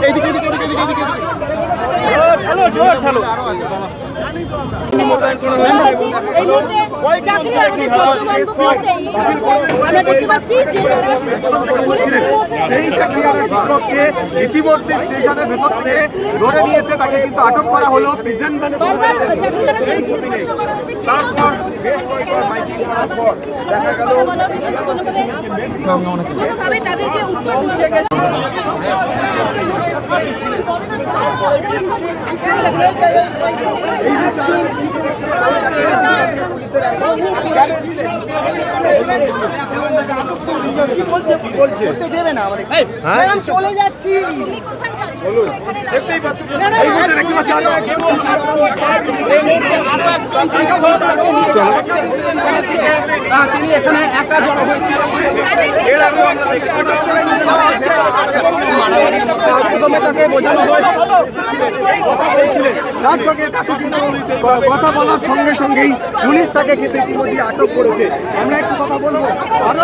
এইদিকে এদিকে এদিকে চাকরি আমাদের আমরা দেখতে পাচ্ছি যে সেই চাকরিহারা শিক্ষককে ইতিমধ্যে স্টেশনের ভেতর থেকে ধরে নিয়েছে তাকে কিন্তু আটক করা হলো প্রেজেন্ট তারপর বেশ কয়েকবার মাইকিং করার পর দেখা গেল তাদেরকে উত্তর এক তিনি এখানে একা জড়ো হয়েছে এর আগেও আমরা দেখেছি প্রথমে তাকে বোঝানো হয় তার সঙ্গে তাকে কথা বলার সঙ্গে সঙ্গেই পুলিশ তাকে কিন্তু ইতিমধ্যে আটক করেছে। আমরা একটু কথা বলব।